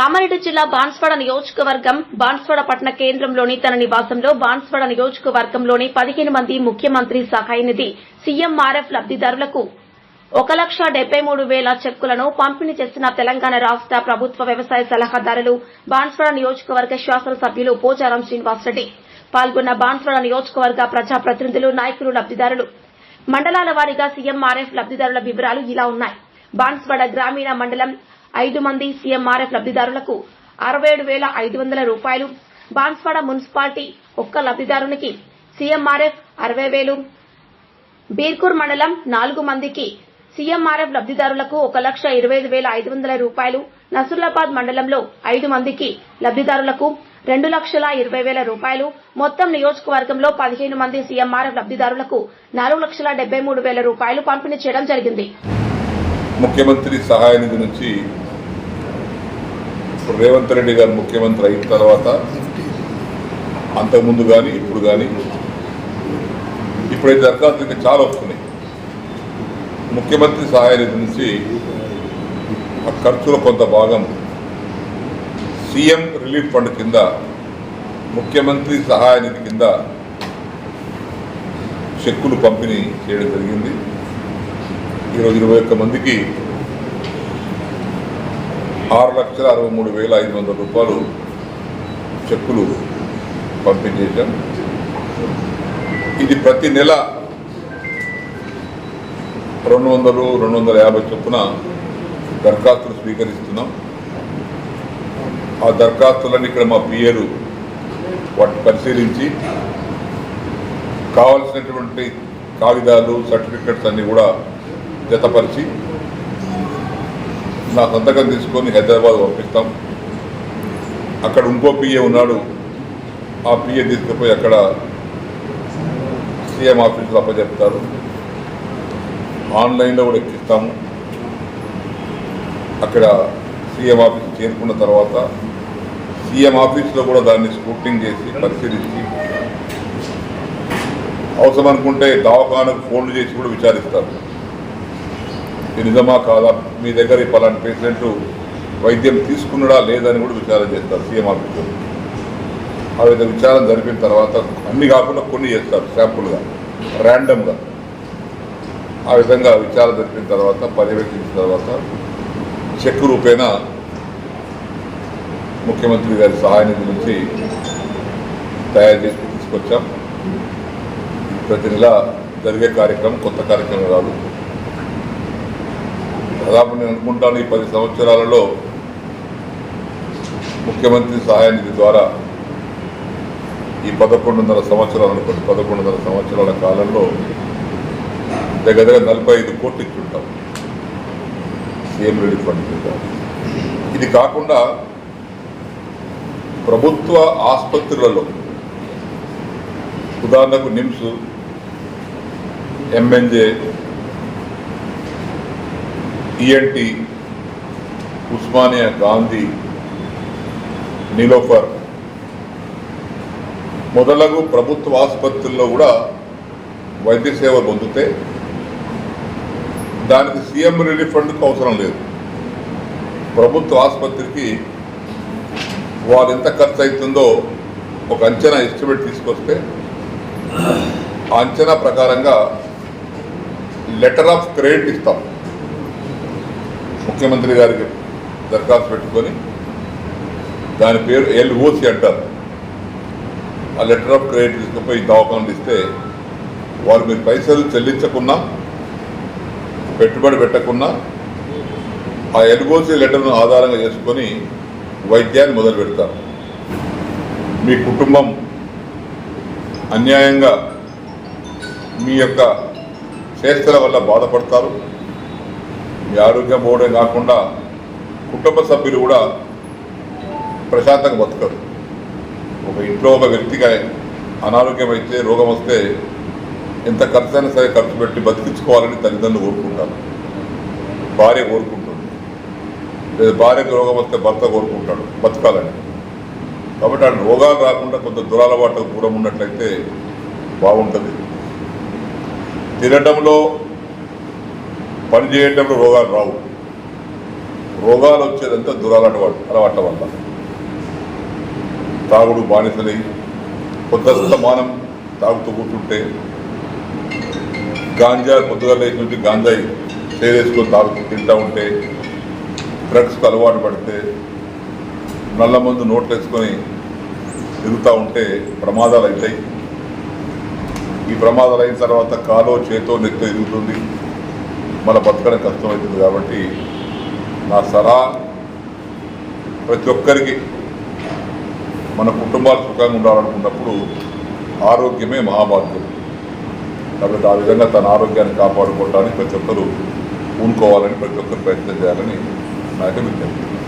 కామారెడ్డి జిల్లా బాన్స్వాడ నియోజకవర్గం బాన్స్వాడ పట్టణ కేంద్రంలోని తన నివాసంలో బాన్స్వాడ నియోజకవర్గంలోని పదిహేను మంది ముఖ్యమంత్రి సహాయనిధి సీఎంఆర్ఎఫ్ లబ్దిదారులకు ఒక లక్ష డెబ్బై మూడు వేల చెక్కులను పంపిణీ చేసిన తెలంగాణ రాష్ట ప్రభుత్వ వ్యవసాయ సలహాదారులు బాన్స్వాడ నియోజకవర్గ శాసనసభ్యులు పోచారం శ్రీనివాసరెడ్డి. పాల్గొన్న బాన్స్వాడ నియోజకవర్గ ప్రజాప్రతినిధులు నాయకులు లబ్దిదారులు మండలాల వారీగా సీఎంఆర్ఎఫ్ లబ్దిదారుల వివరాలు ఇలా ఉన్నాయి. బాన్స్వాడ గ్రామీణ మండలం ఐదు మంది సీఎంఆర్ఎఫ్ లబ్దిదారులకు అరవై ఏడు వేల ఐదు వందల రూపాయలు. బాన్స్వాడ మున్సిపాలిటీ ఒక్క లబ్దిదారునికి సీఎంఆర్ఎఫ్ అరవై వేలు. బీర్కూర్ మండలం నాలుగు మందికి సీఎంఆర్ఎఫ్ లబ్దిదారులకు ఒక లక్ష ఇరవై ఐదు వేల ఐదు వందల రూపాయలు. నసరులాబాద్ మండలంలో ఐదు మందికి లబ్దిదారులకు రెండు లక్షల ఇరవై వేల రూపాయలు. మొత్తం నియోజకవర్గంలో పదిహేను మంది సీఎంఆర్ఎఫ్ లబ్దిదారులకు నాలుగు లక్షల డెబ్బై మూడు వేల రూపాయలు పంపిణీ చేయడం జరిగింది. ముఖ్యమంత్రి సహాయ నిధి నుంచి ఇప్పుడు రేవంత్ రెడ్డి గారు ముఖ్యమంత్రి అయిన తర్వాత అంతకుముందు కానీ ఇప్పుడు కానీ ఇప్పుడైతే దరఖాస్తులు ఇంకా చాలా వస్తున్నాయి. ముఖ్యమంత్రి సహాయ నిధి నుంచి ఆ ఖర్చులో కొంత భాగం సీఎం రిలీఫ్ ఫండ్ కింద ముఖ్యమంత్రి సహాయ నిధి కింద చెక్కులు పంపిణీ చేయడం జరిగింది. ఈరోజు ఇరవై ఒక్క మందికి ఆరు లక్షల అరవై మూడు వేల ఐదు వందల రూపాయలు చెక్కులు పంపిణీ చేశాం ఇది ప్రతి నెల రెండు వందలు రెండు వందల యాభై చొప్పున దరఖాస్తులు స్వీకరిస్తున్నాం. ఆ దరఖాస్తులన్నీ ఇక్కడ మా పిఏలు వాటిని పరిశీలించి కావలసినటువంటి కాగితాలు సర్టిఫికెట్స్ అన్నీ కూడా జతపరిచి నా సంతకం తీసుకొని హైదరాబాద్ పంపిస్తాం. అక్కడ ఇంకో పిఏ ఉన్నాడు. ఆ పిఏ తీసుకుపోయి అక్కడ సీఎం ఆఫీసులో అప్పచెప్తారు. ఆన్లైన్లో కూడా ఎక్కిస్తాము. అక్కడ సీఎం ఆఫీస్ చేరుకున్న తర్వాత సీఎం ఆఫీస్లో కూడా దాన్ని స్క్రూటింగ్ చేసి పరిశీలించి అవసరం అనుకుంటే దవాఖానకు ఫోన్లు చేసి కూడా విచారిస్తారు. నిజమా కాదా? మీ దగ్గర ఇప్పలాంటి పలాంటి పేషెంట్ వైద్యం తీసుకున్నాడా లేదని కూడా విచారణ చేస్తారు సీఎం ఆఫీసులో. ఆ విధంగా విచారణ జరిపిన తర్వాత అన్ని కాకుండా కొన్ని చేస్తారు శాంపుల్గా ర్యాండమ్గా. ఆ విధంగా విచారణ జరిపిన తర్వాత పర్యవేక్షించిన తర్వాత చెక్ రూపేణ ముఖ్యమంత్రి గారి సహాయ నిధి నుంచి తయారు చేసి తీసుకొచ్చాం. ప్రతి నెల జరిగే కార్యక్రమం కొత్త కార్యక్రమం కాదు దాదాపు నేను అనుకుంటాను ఈ పది సంవత్సరాలలో ముఖ్యమంత్రి సహాయ నిధి ద్వారా ఈ పదకొండున్నర సంవత్సరాలు అనుకోండి పదకొండున్నర సంవత్సరాల కాలంలో దగ్గర దగ్గర నలభై ఐదు కోట్లు ఇచ్చుంటాం. సీఎం రిలీఫ్ ఫండ్ ఇది కాకుండా ప్రభుత్వ ఆసుపత్రులలో ఉదాహరణకు నిమ్స్ ఎంఎన్జే ఈఎన్టీ ఉస్మానియా గాంధీ నీలోఫర్ మొదలగు ప్రభుత్వ ఆసుపత్రుల్లో కూడా వైద్య సేవలు పొందితే దానికి సీఎం రిలీఫ్ ఫండ్కు అవసరం లేదు. ప్రభుత్వ ఆసుపత్రికి వారు ఎంత ఖర్చు అవుతుందో ఒక అంచనా ఎస్టిమేట్ తీసుకొస్తే ఆ అంచనా ప్రకారంగా లెటర్ ఆఫ్ క్రెడిట్ ఇస్తాం. ముఖ్యమంత్రి గారికి దరఖాస్తు పెట్టుకొని దాని పేరు ఎల్ఓసి అంటారు. ఆ లెటర్ ఆఫ్ క్రెడిట్ తీసుకుపోయి దవాఖానలు ఇస్తే వారు మీరు పైసలు చెల్లించకున్నా పెట్టుబడి పెట్టకున్నా ఆ ఎల్ఓసి లెటర్ను ఆధారంగా చేసుకొని వైద్యాన్ని మొదలు పెడతారు. మీ కుటుంబం అన్యాయంగా మీ యొక్క చేష్టల వల్ల బాధపడతారు. మీ ఆరోగ్యం పోవడం కాకుండా కుటుంబ సభ్యులు కూడా ప్రశాంతంగా బతకరు. ఒక ఇంట్లో ఒక వ్యక్తిగా అనారోగ్యం అయితే రోగం వస్తే ఎంత ఖర్చు అయినా సరే ఖర్చు పెట్టి బతికించుకోవాలని తల్లిదండ్రులు కోరుకుంటారు. భార్య కోరుకుంటుంది. లేదా భార్యకు రోగం వస్తే భర్త కోరుకుంటాడు బతకాలని. కాబట్టి ఆ రోగాలు రాకుండా కొంత దురలవాట్లకు దూరం ఉన్నట్లయితే బాగుంటుంది. తినడంలో పని రోగాలు రావు. రోగాలు వచ్చేదంతా దురాలట అలవాట్ల వల్ల. తాగుడు బానిసలై కొత్త మానం తాగుతూ కూర్చుంటే గాంజా పొద్దుగా లేచి నుంచి గాంజాయి చేరేసుకొని తాగుతూ తింటూ ఉంటే డ్రగ్స్కి అలవాటు పడితే నల్ల మందు నోట్లు వేసుకొని తిరుగుతూ ఉంటే ప్రమాదాలు అవుతాయి. ఈ ప్రమాదాలు అయిన తర్వాత కాలో చేతో నెత్తో ఎదుగుతుంది. మన బతకడం కష్టమవుతుంది కాబట్టి నా సలహా ప్రతి ఒక్కరికి మన కుటుంబాలు సుఖంగా ఉండాలనుకున్నప్పుడు ఆరోగ్యమే మహాభాగ్యం. కాబట్టి ఆ విధంగా తన ఆరోగ్యాన్ని కాపాడుకోవడానికి ప్రతి ఒక్కరూ పూనుకోవాలని ప్రతి ఒక్కరు ప్రయత్నం చేయాలని నాకు విజ్ఞప్తి.